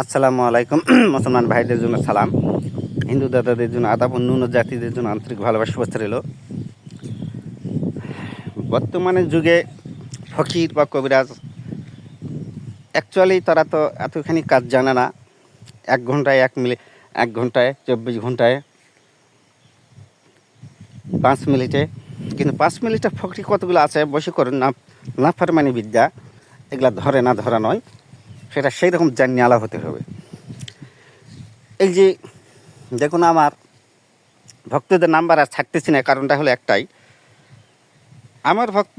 আসসালামু আলাইকুম। মুসলমান ভাইদের জন্য সালাম। হিন্দু দাদাদের জন্য আদাব অন্য জাতিদের জন্য আন্তরিক ভালোবাসা, শুভেচ্ছা রইল। বর্তমানে যুগে ফকির বা কবিরাজ অ্যাকচুয়ালি তারা তো এতখানি কাজ জানে না। এক ঘন্টায় এক মিনিট এক ঘন্টায়, চব্বিশ ঘন্টায়, পাঁচ মিনিটে। কিন্তু পাঁচ মিনিটে ফকরি কতগুলো আছে? বসে করে না। নাফারমানি বিদ্যা। এগুলা ধরে না, ধরা নয়। সেটা সেই রকম জানিয়ে আলা হতে হবে। এই যে, দেখুন আমার ভক্তদের নাম্বার আর ছাড়তেছি না, কারণটা হলো একটাই। আমার ভক্ত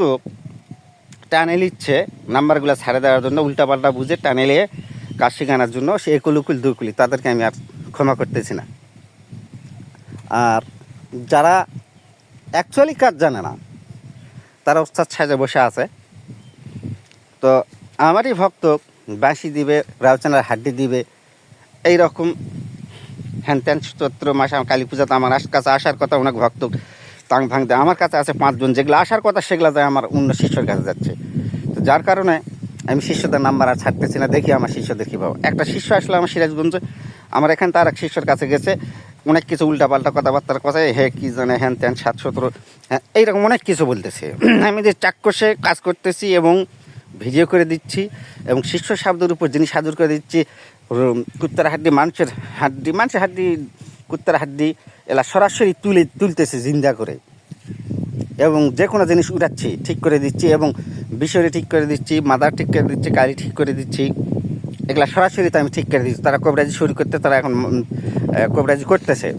টানে নিচ্ছে নাম্বারগুলো ছাড়ে দেওয়ার জন্য উল্টাপাল্টা বুঝে টানে নিয়ে কাজ শেখানোর জন্য সে একুলুকুল দুকুলি তাদেরকে আমি আর ক্ষমা করতেছি না। আর যারা অ্যাকচুয়ালি কাজ জানে না, তারা ওস্তাদ সাজে বসে আছে। তো আমারই ভক্ত বাঁশি দিবে রাউচানার হাড্ডি দিবে। এই রকম হ্যান ত্যান চৈত্র মাসে কালী পূজাতে আমার কাছে আসার কথা অনেক ভক্ত তাং ভাং দেয়। আমার কাছে আছে পাঁচজন, যেগুলো আসার কথা সেগুলো যায় আমার অন্য শিষ্যর কাছে যাচ্ছে। তো যার কারণে আমি শিষ্যদের নাম্বার আর ছাড়তেছি না, দেখি আমার শিষ্য দেখি পাবো একটা শিষ্য আসলে আমার সিরাজগঞ্জে, আমার এখান তার এক শিষ্যর কাছে গেছে। অনেক কিছু উল্টাপাল্টা কথাবার্তার কথা হে কি জানে হ্যান ত্যান সাত সতেরো হ্যাঁ এইরকম অনেক কিছু বলতেছে। আমি যে চাক্ষুষে কাজ করতেছি এবং ভিডিও করে দিচ্ছি এবং শিষ্য শব্দের উপর জিনিস হাজির করে দিচ্ছি কুত্তার হাড্ডি মানুষের হাড্ডি মানুষের হাড্ডি, কুত্তার হাড্ডি, এলা সরাসরি তুলে তুলতেছে জিন্দা করে। এবং যে কোনো জিনিস উঠাচ্ছি ঠিক করে দিচ্ছি এবং বিষয়টি ঠিক করে দিচ্ছি, মাদার ঠিক করে দিচ্ছি, কালি ঠিক করে দিচ্ছি। এগুলা সরাসরি তো আমি ঠিক করে দিচ্ছি, তারা কবরাজি শুরু করতে, তারা এখন কবরাজি করতেছে।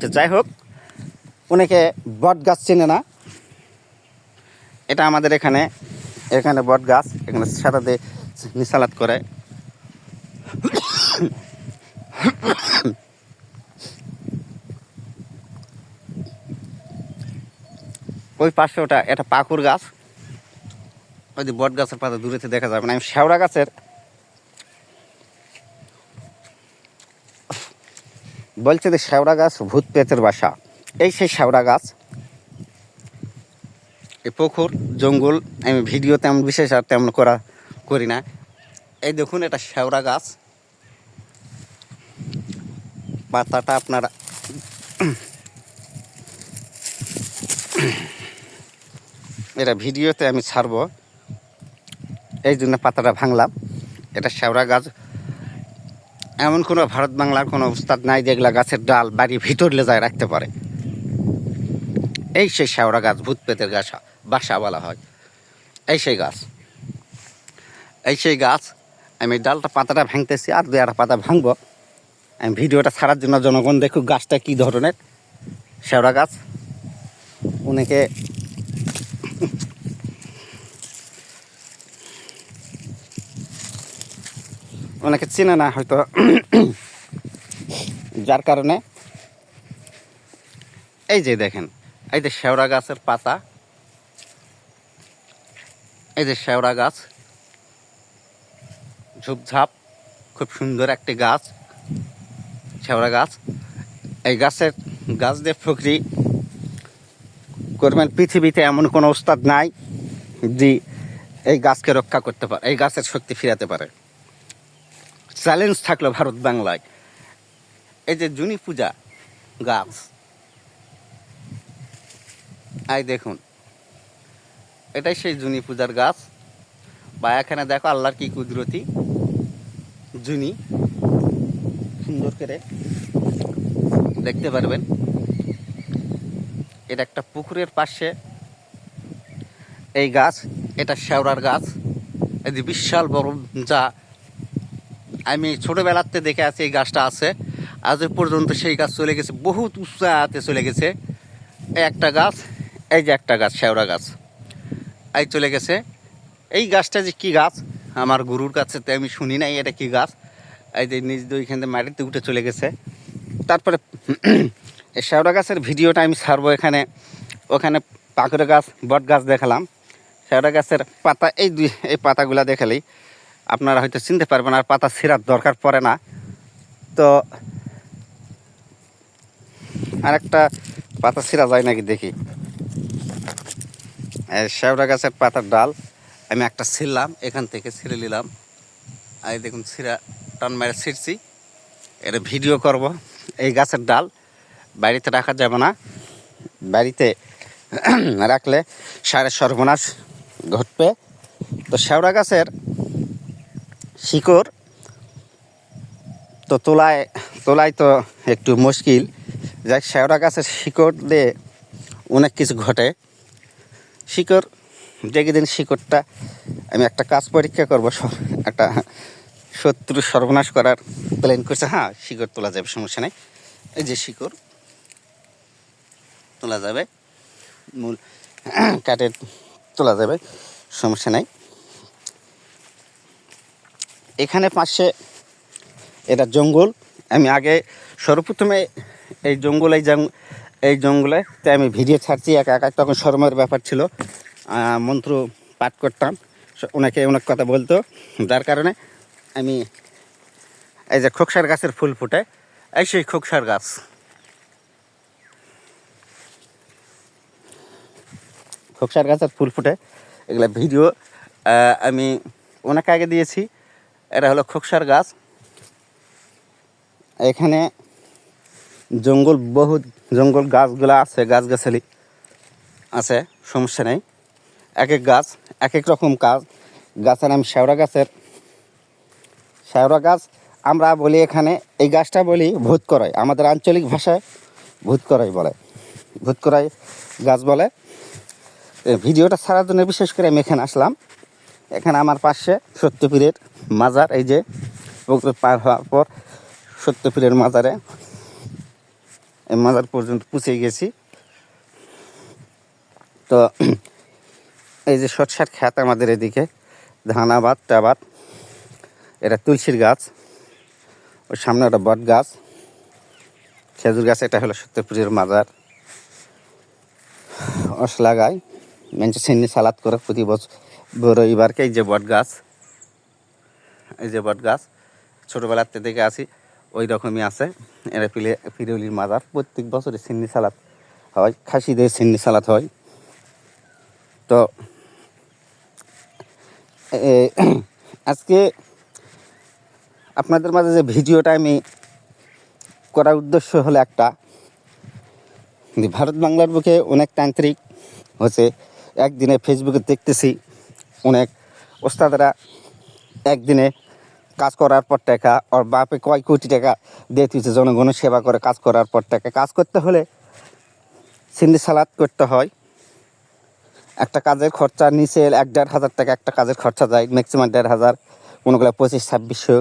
তো যাই হোক অনেকে বট গাছ চেনে না। এটা আমাদের এখানে এখানে বট গাছ, এখানে সাদাতে নিসালাত করে। ওই পাশে ওটা, এটা পাকুর গাছ। ওই যে বট গাছের পাতা দূরেতে দেখা যাবে না। আমি শেওড়া গাছের বলছে যে শেওড়া গাছ ভূত পেতের বাসা। এই সেই শেওড়া গাছ। এই পুকুর, জঙ্গল, আমি ভিডিও তেমন বিশেষ আর তেমন করা করি না। এই দেখুন, এটা শেওড়া গাছ। পাতাটা আপনারা এটা ভিডিওতে আমি ছাড়বো। এই জন্য পাতাটা ভাঙলাম। এটা শেওড়া গাছ। এমন কোনো ভারত বাংলার কোনো উস্তাদ নাই যেগুলা গাছের ডাল বাড়ি ভিতরলে যায় রাখতে পারে। এই সেই শেওড়া গাছ ভূত পেতের গাছ। বাসা বলা হয়। এই সেই গাছ। এই সেই গাছ, আমি ডালটা পাতাটা ভাঙতেছি, আর দু একটা পাতা ভাঙবো। আমি ভিডিওটা ছাড়ার জন্য জনগণ দেখুক গাছটা কী ধরনের। শেওড়া গাছ। অনেকে অনেকে চেনে না হয়তো, যার কারণে। এই যে দেখেন, এই যে শেওড়া গাছের পাতা। এই যে শেওড়া গাছ, ঝুপঝাপ, খুব সুন্দর একটি গাছ, শেওড়া গাছ। এই গাছের গাছ দিয়ে ফকরি করবেন। পৃথিবীতে এমন কোনো ওস্তাদ নাই যে এই গাছকে রক্ষা করতে পারে, এই গাছের শক্তি ফিরাতে পারে। চ্যালেঞ্জ থাকল ভারত বাংলায়। এই যে জুনি পূজা গাছ এই দেখুন। এটাই সেই জুনি পূজার গাছ। বা এখানে দেখো আল্লাহর কি কুদরতি। জুনি, সুন্দর করে দেখতে পারবেন। এটা একটা পুকুরের পাশে এই গাছ, এটা শেওড়ার গাছ। এই বিশাল বড় যা আমি ছোটোবেলাতে দেখে আছি এই গাছটা আছে। আজ পর্যন্ত সেই গাছ চলে গেছে, বহুত উচ্চাতে চলে গেছে। একটা গাছ, এই যে একটা গাছ, শেওড়া গাছ। এই চলে গেছে। এই গাছটা যে কি গাছ? আমার গুরুর কাছে তো আমি শুনি নাই এটা কি গাছ। এই যে নিজ ওইখান থেকে মাটিতে উঠে চলে গেছে। তারপরে এই শেওড়া গাছের ভিডিওটা আমি ছাড়বো এখানে। ওখানে পাকুড়ে গাছ, বট গাছ দেখালাম। শেওড়া গাছের পাতা, এই দুই, এই পাতাগুলা দেখালেই আপনারা হয়তো চিনতে পারবেন আর পাতা ছিঁড়ার দরকার পড়ে না। তো আর একটা পাতা ছিঁড়া যায় নাকি দেখি। শেওড়া গাছের পাতার ডাল। আমি একটা ছিঁড়লাম, এখান থেকে ছিঁড়ে নিলাম। এই দেখুন, ছিঁড়া টান মেরে ছিঁড়ছি। এটা ভিডিও করব, এই গাছের ডাল। বাড়িতে রাখা যাবে না। বাড়িতে রাখলে সারে সর্বনাশ ঘটবে। তো শেওড়া গাছের শিকড় তো তোলায় তোলায় তো একটু মুশকিল। যাই শেওড়া গাছের শিকড় দিয়ে অনেক কিছু ঘটে। শিকড়, যেদিন শিকড়টা আমি একটা কাজ পরীক্ষা করব একটা শত্রু সর্বনাশ করার প্ল্যান করছে। হ্যাঁ শিকড় তোলা যাবে, সমস্যা নেই। এই যে শিকড় তোলা যাবে, মূল কাটে তোলা যাবে, সমস্যা নাই। এখানে পাশে এটা জঙ্গল। আমি আগে সর্বপ্রথমে এই জঙ্গল এই এই জঙ্গলে। তাই আমি ভিডিও ছাড়ছি, একা একা। তখন শর্মের ব্যাপার ছিল। মন্ত্র পাঠ করতাম। ওনাকে অনেক কথা বলতো। যার কারণে আমি এই যে খোকসার গাছের ফুল ফুটে, এই সেই খোকসার গাছ। খোকসার গাছের ফুল ফুটে, এগুলো ভিডিও আমি অনেক আগে দিয়েছি। এটা হলো খোকসার গাছ। এখানে জঙ্গল বহুত, জঙ্গল গাছগুলো আছে গাছ গাছালি আছে, সমস্যা নেই। এক এক গাছ এক এক রকম কাজ। গাছের নাম শেওড়া গাছের। শেওড়া গাছ আমরা বলি এখানে, এই গাছটা বলি ভূত করাই আমাদের আঞ্চলিক ভাষায় ভূত করাই বলে। ভূত করাই গাছ বলে। ভিডিওটা ছাড়ার জন্য বিশেষ করে আমি এখানে আসলাম। এখানে আমার পাশে সত্যপীরের মাজার, এই যে পার হওয়ার পর সত্যপীরের মাজারে মাজার পর্যন্ত পৌঁছে গেছি। তো এই যে সরষার খ্যাত আমাদের এদিকে ধান আবাদ টাবাদ, এটা তুলসীর গাছ ওই সামনে একটা বট গাছ, খেজুর গাছ, এটা হলো সত্যপুরের মাজার। অস লাগায় মেঞ্চে চিনি সালাদ করে প্রতি বছর রবিবারকে এই যে বট গাছ, এই যে বট গাছ ছোটোবেলাতে দেখে আসি। ওই রকমই আছে। এরা পিলে পিরুলির মাজার। প্রত্যেক বছরে সিন্নি সালাদ হয়, খাসিদের সিন্নি সালাদ হয়। তো আজকে আপনাদের মাঝে যে ভিডিওটা আমি করার উদ্দেশ্য হলো একটা। ভারত বাংলার বুকে অনেক তান্ত্রিক হচ্ছে, একদিনে ফেসবুকে দেখতেছি অনেক ওস্তাদরা একদিনে কাজ করার পর টাকা, ওর বাপে কয় কোটি টাকা দিয়ে দিচ্ছে জনগণের সেবা করে কাজ করার পর টাকা। কাজ করতে হলে সিন্দি সালাদ করতে হয়। একটা কাজের খরচা নিচে এক দেড় হাজার টাকা একটা কাজের খরচা যায় ম্যাক্সিমাম দেড় হাজার কোনোগুলো পঁচিশ, ছাব্বিশশো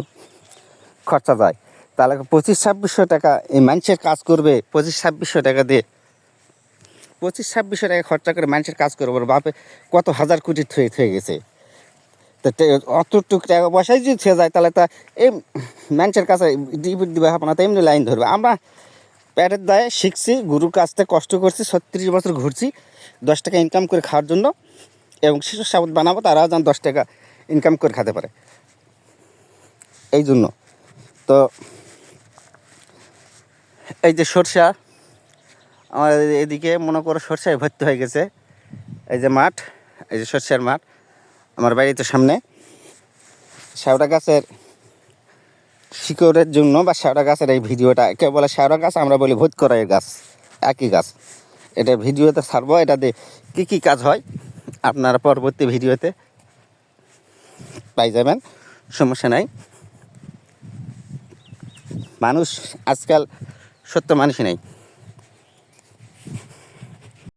খরচা যায়। তাহলে পঁচিশ, ছাব্বিশশো টাকা এই মানুষের কাজ করবে, পঁচিশ, ছাব্বিশশো টাকা দিয়ে। পঁচিশ, ছাব্বিশশো টাকা খরচা করে মানুষের কাজ করব বাপে কত হাজার কোটি থয়ে থয়ে গেছে। তো অতটুক টাকা পয়সায় যদি থয়ে যায়, তাহলে তা এই মানুষের কাছে ডিবিট দিবে তো এমনি লাইন ধরবে। আমরা প্যাটের দায়ে শিখছি, গুরুর কাছ থেকে কষ্ট করছি, ছত্রিশ বছর ঘুরছি, দশ টাকা ইনকাম করে খাওয়ার জন্য, এবং শিশু সাবত বানাবো, তারাও যেন দশ টাকা ইনকাম করে খেতে পারে। এই জন্য। তো এই যে সরষা আমার এদিকে মনে করো সরষায় ভর্তি হয়ে গেছে। এই যে মাঠ, এই যে সরষার মাঠ। আমার বাড়িতে সামনে শ্যাওড়া গাছের শিকড়ের জন্য বা শ্যাওড়া গাছের এই ভিডিওটা, কেউ বলে শ্যাওড়া গাছ, আমরা বলি ভূত করাই গাছ, একই গাছ। এটা ভিডিওতে ছাড়বো এটাতে কী কী কাজ হয়, আপনারা পরবর্তী ভিডিওতে পাই যাবেন, সমস্যা নাই। মানুষ আজকাল সত্য মানুষই নেই।